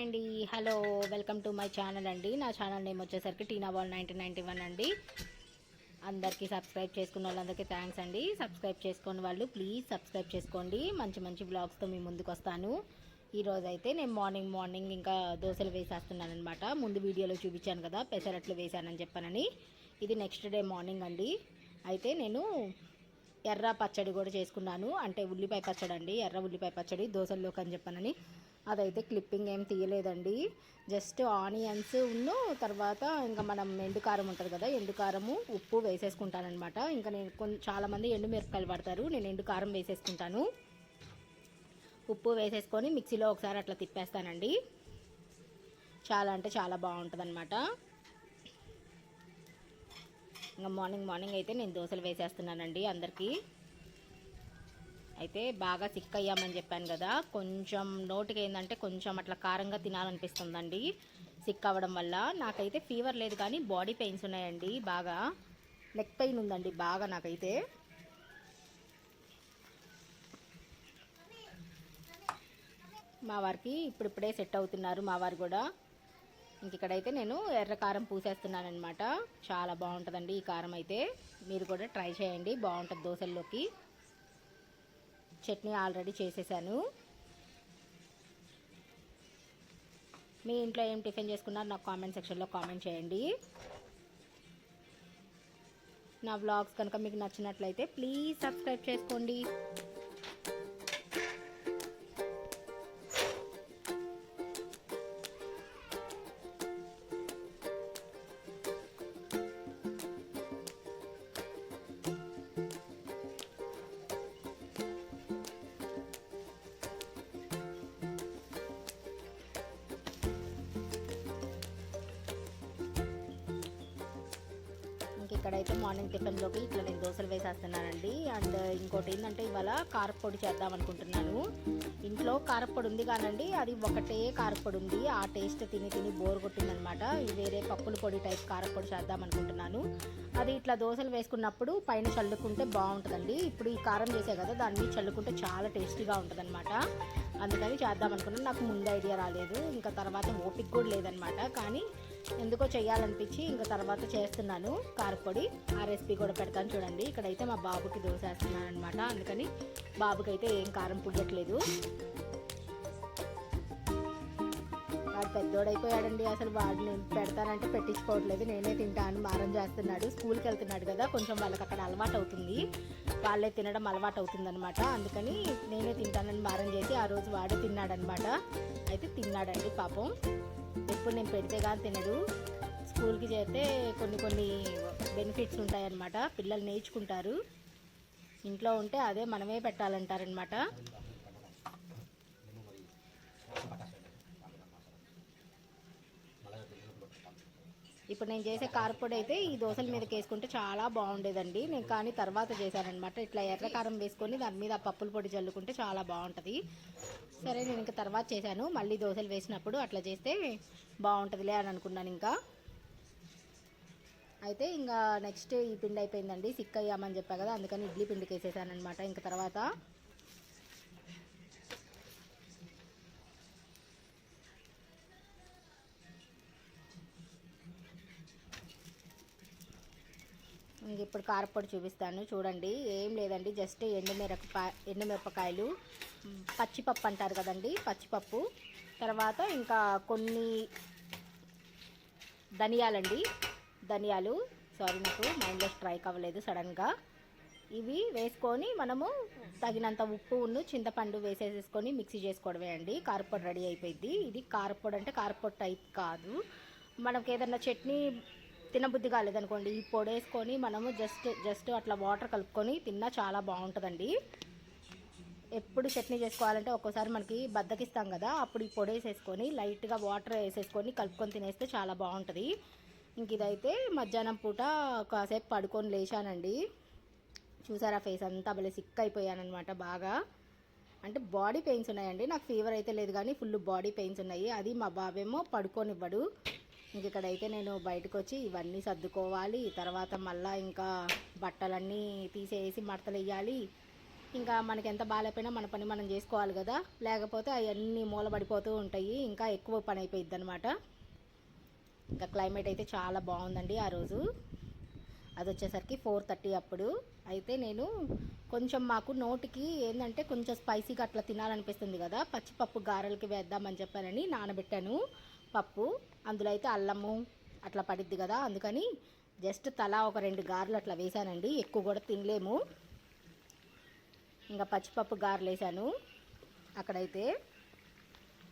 Hi అండి. Hello welcome to my channel అండి. నా ఛానల్ నేమ్ వచ్చేసరికి Tina Bal nineteen ninety one అండి. అందరికీ సబ్స్క్రైబ్ చేసుకున్న వాళ్ళందరికీ థ్యాంక్స్ అండి. సబ్స్క్రైబ్ చేసుకున్న వాళ్ళు ప్లీజ్ సబ్స్క్రైబ్ చేసుకోండి. మంచి మంచి బ్లాగ్స్తో మీ ముందుకు వస్తాను ఈరోజు అయితే నేను మార్నింగ్ మార్నింగ్ ఇంకా దోశలు వేసేస్తున్నాను అనమాట ముందు వీడియోలో చూపించాను కదా పెసరట్లు వేశానని చెప్పానని. ఇది నెక్స్ట్ డే మార్నింగ్ అండి. అయితే నేను ఎర్ర పచ్చడి కూడా చేసుకున్నాను. అంటే ఉల్లిపాయ పచ్చడి అండి ఎర్ర ఉల్లిపాయ పచ్చడి దోశల్లోకి అని చెప్పానని. అదైతే క్లిప్పింగ్ ఏం తీయలేదండి. జస్ట్ ఆనియన్స్ ఉన్ను తర్వాత ఇంకా మనం ఎండుకారం ఉంటుంది కదా ఎండుకారము ఉప్పు వేసేసుకుంటానమాట ఇంకా నేను కొంచెం చాలామంది ఎండు మిరపకాయలు పడతారు నేను ఎండుకారం వేసేసుకుంటాను. ఉప్పు వేసేసుకొని మిక్సీలో ఒకసారి అట్లా తిప్పేస్తానండి. చాలా అంటే చాలా బాగుంటుంది అనమాట ఇంకా మార్నింగ్ మార్నింగ్ అయితే నేను దోశలు వేసేస్తున్నానండి అందరికీ. అయితే బాగా సిక్ అయ్యామని చెప్పాను కదా కొంచెం నోటికి ఏంటంటే కొంచెం అట్లా కారంగా తినాలనిపిస్తుందండి సిక్ అవ్వడం వల్ల. నాకైతే ఫీవర్ లేదు కానీ బాడీ పెయిన్స్ ఉన్నాయండి బాగా. నెక్ పెయిన్ ఉందండి బాగా నాకైతే. మా వారికి ఇప్పుడిప్పుడే సెట్ అవుతున్నారు మా వారు కూడా. ఇంక ఇక్కడైతే నేను ఎర్ర కారం పూసేస్తున్నాను అనమాట చాలా బాగుంటుందండి ఈ కారం అయితే. మీరు కూడా ట్రై చేయండి బాగుంటుంది దోశల్లోకి. చట్నీ ఆల్రెడీ చేసేసాను. మీ ఇంట్లో ఏం టిఫిన్ చేసుకున్నారు నాకు కామెంట్ సెక్షన్లో కామెంట్ చేయండి. నా వ్లాగ్స్ కనుక మీకు నచ్చినట్లయితే ప్లీజ్ సబ్స్క్రైబ్ చేసుకోండి. ఇక్కడైతే మార్నింగ్ టిఫిన్లోకి ఇట్లా నేను దోశలు వేసేస్తున్నానండి. అండ్ ఇంకోటి ఏంటంటే ఇవాళ కారపొడి చేద్దాం అనుకుంటున్నాను. ఇంట్లో కారపొడి ఉంది కానండి అది ఒకటే కారపొడి ఉంది. ఆ టేస్ట్ తిని తిని బోర్ కొట్టిందనమాట. వేరే పప్పుల పొడి టైప్ కారపొడి చేద్దాం అనుకుంటున్నాను. అది ఇట్లా దోశలు వేసుకున్నప్పుడు పైన చల్లుకుంటే బాగుంటుందండి. ఇప్పుడు ఈ కారం చేసే కదా దాన్ని చల్లుకుంటే చాలా టేస్టీగా ఉంటుందన్నమాట అందుకని చేద్దాం అనుకున్నాను. నాకు ముందు ఐడియా రాలేదు. ఇంకా తర్వాత ఓపిక కూడా లేదనమాట. కానీ ఎందుకో చేయాలనిపించి ఇంకా తర్వాత చేస్తున్నాను. కారపొడి ఆ రెసిపీ కూడా పెడతాను చూడండి. ఇక్కడైతే మా బాబుకి దోశ వేస్తున్నాను అనమాట అందుకని బాబుకి అయితే ఏం కారం పుయ్యట్లేదు వాడు పెద్దోడైపోయాడండి. అసలు వాడిని పెడతానంటే పెట్టించుకోవట్లేదు. నేనే తింటాను. మారం చేస్తున్నాడు. స్కూల్కి వెళ్తున్నాడు కదా. కొంచెం వాళ్ళకి అక్కడ అలవాటు అవుతుంది వాళ్ళే తినడం అలవాటు అవుతుందనమాట అందుకని నేనే తింటానని మారం చేసి ఆ రోజు వాడే తిన్నాడనమాట అయితే తిన్నాడండి పాపం. ఎప్పుడు నేను పెడితే కానీ తినడు. స్కూల్కి చేస్తే కొన్ని కొన్ని బెనిఫిట్స్ ఉంటాయన్నమాట. పిల్లలు నేర్చుకుంటారు. ఇంట్లో ఉంటే అదే మనమే పెట్టాలంటారనమాట ఇప్పుడు నేను చేసే కారపొడి అయితే ఈ దోశల మీదకి వేసుకుంటే చాలా బాగుండేదండి. నేను కానీ తర్వాత చేశానమాట ఇట్లా ఎర్ర కారం వేసుకొని దాని మీద పప్పుల పొడి చల్లుకుంటే చాలా బాగుంటుంది. సరే నేను ఇంకా తర్వాత చేశాను. మళ్ళీ దోశలు వేసినప్పుడు అట్లా చేస్తే బాగుంటుందిలే అని అనుకున్నాను ఇంకా. అయితే ఇంకా నెక్స్ట్ ఈ పిండి అయిపోయిందండి. సిక్ అయ్యామని చెప్పా కదా అందుకని ఇడ్లీ పిండికి వేసేసాను అనమాట ఇంకా తర్వాత మీకు ఇప్పుడు కారపొడి చూపిస్తాను. చూడండి ఏం లేదండి జస్ట్ ఎండుమిరపకాయ ఎండుమిరపకాయలు పచ్చిపప్పు అంటారు కదండి పచ్చిపప్పు. తర్వాత ఇంకా కొన్ని ధనియాలండి. ధనియాలు సారీ నాకు మైండ్లో స్ట్రైక్ అవ్వలేదు సడన్గా. ఇవి వేసుకొని మనము తగినంత ఉప్పు ఉన్ను చింతపండు వేసేసేసుకొని మిక్సీ చేసుకోవడమే అండి. కారపొడి రెడీ అయిపోయింది. ఇది కారపొడి అంటే కారపొడి టైప్ కాదు. మనకి ఏదన్నా చట్నీ తినబుద్ధి కాలేదనుకోండి. ఈ పొడి వేసుకొని మనము జస్ట్ జస్ట్ అట్లా వాటర్ కలుపుకొని తిన్నా చాలా బాగుంటుందండి. ఎప్పుడు చట్నీ చేసుకోవాలంటే ఒక్కోసారి మనకి బద్దకిస్తాం కదా అప్పుడు ఈ పొడి వేసేసుకొని లైట్గా వాటర్ వేసేసుకొని కలుపుకొని తినేస్తే చాలా బాగుంటుంది. ఇంక ఇదైతే మధ్యాహ్నం పూట కాసేపు పడుకొని లేచానండి. చూసారా ఫేస్ అంతా భలే సిక్ అయిపోయానమాట బాగా. అంటే బాడీ పెయిన్స్ ఉన్నాయండి. నాకు ఫీవర్ అయితే లేదు కానీ ఫుల్ బాడీ పెయిన్స్ ఉన్నాయి. అది మా బాబేమో పడుకోనివ్వడు. ఇంక ఇక్కడైతే నేను బయటకు వచ్చి ఇవన్నీ సర్దుకోవాలి. తర్వాత మళ్ళీ ఇంకా బట్టలన్నీ తీసేసి మడతలు వేయాలి ఇంకా మనకి ఎంత బాగాలేపోయినా మన పని మనం చేసుకోవాలి కదా. లేకపోతే అవన్నీ మూలబడిపోతూ ఉంటాయి. ఇంకా ఎక్కువ పని అయిపోయిద్ది అనమాట ఇంకా క్లైమేట్ అయితే చాలా బాగుందండి ఆ రోజు. అది వచ్చేసరికి ఫోర్ థర్టీ అప్పుడు. అయితే నేను కొంచెం మాకు నోటికి ఏంటంటే కొంచెం స్పైసీగా అట్లా తినాలనిపిస్తుంది కదా. పచ్చిపప్పు గారెలకి వేద్దామని చెప్పానని నానబెట్టాను. పప్పు అందులో అయితే అల్లము అట్లా పడిద్ది కదా అందుకని జస్ట్ తలా ఒక రెండు గారెలు అట్లా వేసానండి. ఎక్కువ కూడా తినలేము. ఇంకా పచ్చిపప్పు గారెలు వేసాను. అక్కడైతే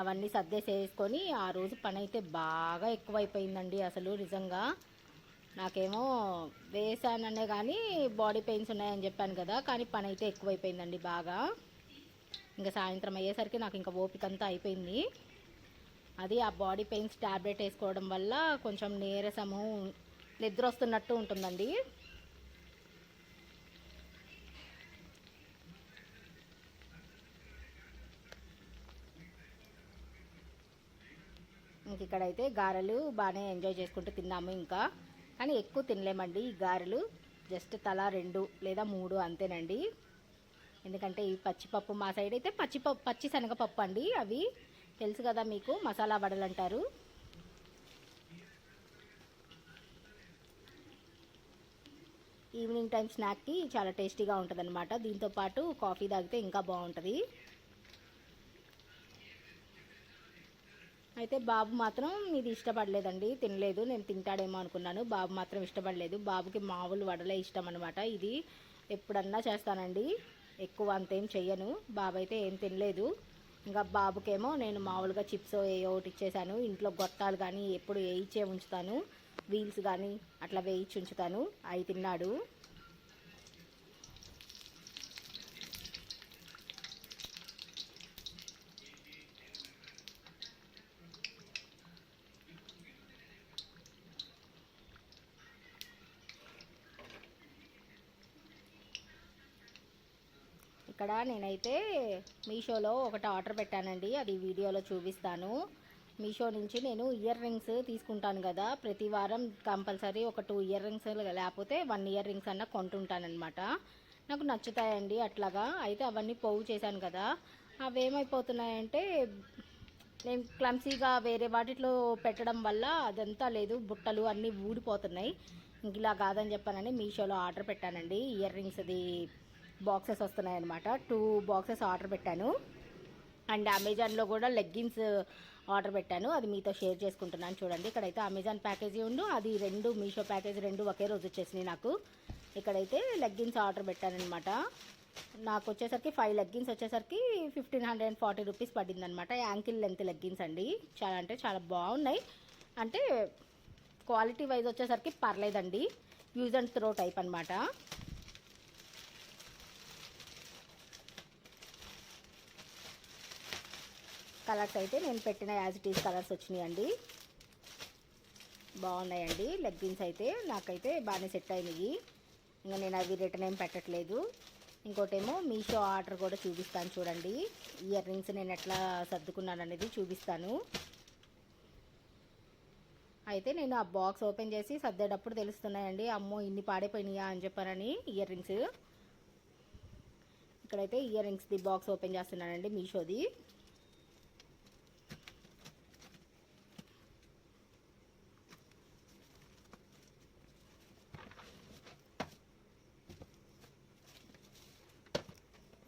అవన్నీ సర్దేసేసుకొని ఆ రోజు పని అయితే బాగా ఎక్కువైపోయిందండి అసలు నిజంగా. నాకేమో వేసాననే కానీ బాడీ పెయిన్స్ ఉన్నాయని చెప్పాను కదా కానీ పని అయితే ఎక్కువైపోయిందండి బాగా. ఇంకా సాయంత్రం అయ్యేసరికి నాకు ఇంకా ఓపిక అంతా అయిపోయింది. అది ఆ బాడీ పెయిన్స్ ట్యాబ్లెట్ వేసుకోవడం వల్ల కొంచెం నీరసము నిద్ర వస్తున్నట్టు ఉంటుందండి. ఇంక ఇక్కడైతే గారెలు బాగానే ఎంజాయ్ చేసుకుంటూ తిన్నాము ఇంకా. కానీ ఎక్కువ తినలేమండి ఈ గారెలు. జస్ట్ తలా రెండు లేదా మూడు అంతేనండి. ఎందుకంటే ఈ పచ్చిపప్పు మా సైడ్ అయితే పచ్చిపప్పు పచ్చి శనగపప్పు అండి అవి. తెలుసు కదా మీకు మసాలా వడలు అంటారు. ఈవినింగ్ టైం స్నాక్కి చాలా టేస్టీగా ఉంటుంది అనమాట దీంతోపాటు కాఫీ తాగితే ఇంకా బాగుంటుంది. అయితే బాబు మాత్రం ఇది ఇష్టపడలేదండి తినలేదు నేను తింటాడేమో అనుకున్నాను. బాబు మాత్రం ఇష్టపడలేదు. బాబుకి మామూలు వడలే ఇష్టం అనమాట ఇది. ఎప్పుడన్నా చేస్తానండి. ఎక్కువ అంతేం చెయ్యను. బాబు అయితే ఏం తినలేదు. ఇంకా బాబుకేమో నేను మామూలుగా చిప్స్ ఏ ఒకటి ఇచ్చేసాను. ఇంట్లో గొట్టాలు కానీ ఎప్పుడు వేయించే ఉంచుతాను. వీల్స్ కానీ అట్లా వేయించి ఉంచుతాను. అవి తిన్నాడు. ఇక్కడ నేనైతే మీషోలో ఒకటి ఆర్డర్ పెట్టానండి. అది వీడియోలో చూపిస్తాను. మీషో నుంచి నేను ఇయర్ రింగ్స్ తీసుకుంటాను కదా. ప్రతి వారం కంపల్సరీ ఒక టూ ఇయర్ రింగ్స్ లేకపోతే వన్ ఇయర్ రింగ్స్ అన్న కొంటుంటానమాట నాకు నచ్చుతాయండి అట్లాగా. అయితే అవన్నీ పోగు చేశాను కదా. అవి ఏమైపోతున్నాయంటే నేను క్లమ్సీగా వేరే వాటిలో పెట్టడం వల్ల అదంతా లేదు. బుట్టలు అన్నీ ఊడిపోతున్నాయి. ఇంక ఇలా కాదని చెప్పానని మీషోలో ఆర్డర్ పెట్టానండి. ఇయర్ రింగ్స్ అది బాక్సెస్ వస్తున్నాయన్నమాట. టూ బాక్సెస్ ఆర్డర్ పెట్టాను. అండ్ అమెజాన్లో కూడా లెగ్గిన్స్ ఆర్డర్ uh, పెట్టాను. అది మీతో షేర్ చేసుకుంటున్నాను చూడండి. ఇక్కడైతే అమెజాన్ ప్యాకేజీ ఉండు అది రెండు మీషో ప్యాకేజీ రెండు ఒకే రోజు వచ్చేసినాయి నాకు. ఇక్కడైతే లెగ్గిన్స్ ఆర్డర్ పెట్టానమాట నాకు వచ్చేసరికి ఫైవ్ లెగ్గిన్స్ వచ్చేసరికి fifteen hundred and forty rupees పడింది అనమాట యాంకిల్ లెంత్ లెగ్గిన్స్ అండి. చాలా అంటే చాలా బాగున్నాయి. అంటే క్వాలిటీ వైజ్ వచ్చేసరికి పర్లేదండి. యూజ్ అండ్ త్రో టైప్ అనమాట కలర్స్ అయితే నేను పెట్టిన యాజ్ ఇట్ ఈస్ కలర్స్ వచ్చినాయండి. బాగున్నాయండి. లెగ్గిన్స్ అయితే నాకైతే బాగానే సెట్ అయినాయి. ఇంకా నేను అవి రిటర్న్ ఏం పెట్టట్లేదు. ఇంకోటేమో మీషో ఆర్డర్ కూడా చూపిస్తాను చూడండి. ఇయర్ రింగ్స్ నేను ఎట్లా సర్దుకున్నాను అనేది చూపిస్తాను. అయితే నేను ఆ బాక్స్ ఓపెన్ చేసి సర్దేటప్పుడు తెలుస్తున్నాయండి అమ్మో ఇన్ని పాడైపోయినాయా అని చెప్పానని ఇయర్ రింగ్స్. ఇక్కడైతే ఇయర్ రింగ్స్ది బాక్స్ ఓపెన్ చేస్తున్నానండి మీషోది.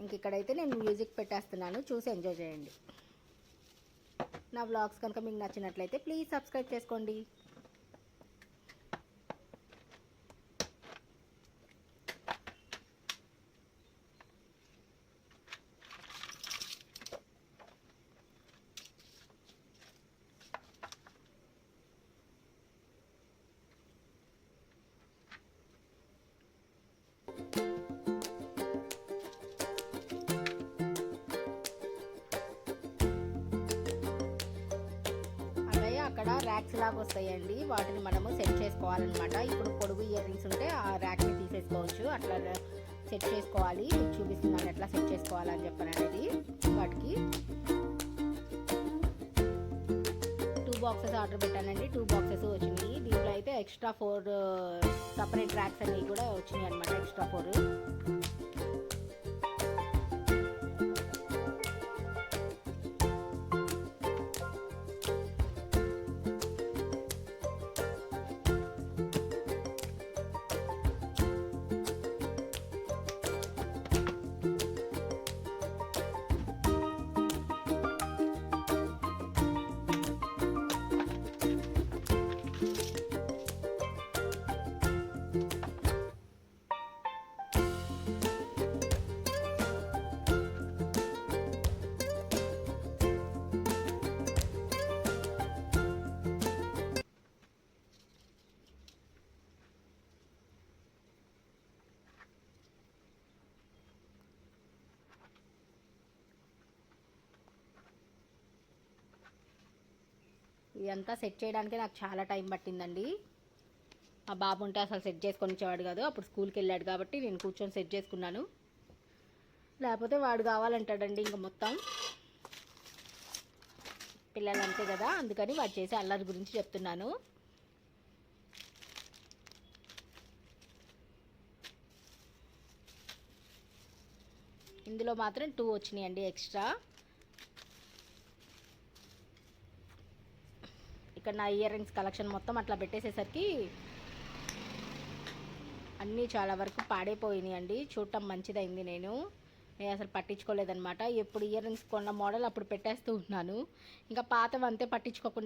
ఇంక ఇక్కడైతే నేను మ్యూజిక్ పెట్టేస్తున్నాను. చూసి ఎంజాయ్ చేయండి. నా వ్లాగ్స్ కనుక మీకు నచ్చినట్లయితే ప్లీజ్ సబ్స్క్రైబ్ చేసుకోండి. అలాగే ఇక్కడ ర్యాక్స్ లాగా వస్తాయండి. వాటిని మనము సెట్ చేసుకోవాలన్నమాట. ఇప్పుడు పొడుగు ఇయర్ రింగ్స్ ఉంటే ఆ ర్యాక్ని తీసేసుకోవచ్చు. అట్లా సెట్ చేసుకోవాలి. మీకు చూపిస్తున్నాను ఎట్లా సెట్ చేసుకోవాలని చెప్పాను అనేది వాటికి. టూ బాక్సెస్ ఆర్డర్ పెట్టానండి. టూ బాక్సెస్ వచ్చినాయి. దీంట్లో అయితే ఎక్స్ట్రా ఫోర్ సపరేట్ ర్యాక్స్ అన్నీ కూడా వచ్చినాయి అనమాట ఎక్స్ట్రా ఫోర్ ఇదంతా సెట్ చేయడానికి నాకు చాలా టైం పట్టిందండి. మా బాబు ఉంటే అసలు సెట్ చేసుకొని ఇచ్చేవాడు కాదు. అప్పుడు స్కూల్కి వెళ్ళాడు కాబట్టి నేను కూర్చొని సెట్ చేసుకున్నాను. లేకపోతే వాడు కావాలంటాడండి ఇంకా మొత్తం. పిల్లలు అంతే కదా అందుకని వాడు చేసే అల్లరి గురించి చెప్తున్నాను. ఇందులో మాత్రం టూ వచ్చినాయండి ఎక్స్ట్రా. ఇక్కడ నా ఇయర్ రింగ్స్ కలెక్షన్ మొత్తం అట్లా పెట్టేసేసరికి అన్నీ చాలా వరకు పాడైపోయినాయి అండి. చూడటం మంచిదైంది నేను. నేను అసలు పట్టించుకోలేదన్నమాట. ఎప్పుడు ఇయర్ రింగ్స్ కొన్న మోడల్ అప్పుడు పెట్టేస్తూ ఉన్నాను. ఇంకా పాతవంతే అంతే పట్టించుకోకుండా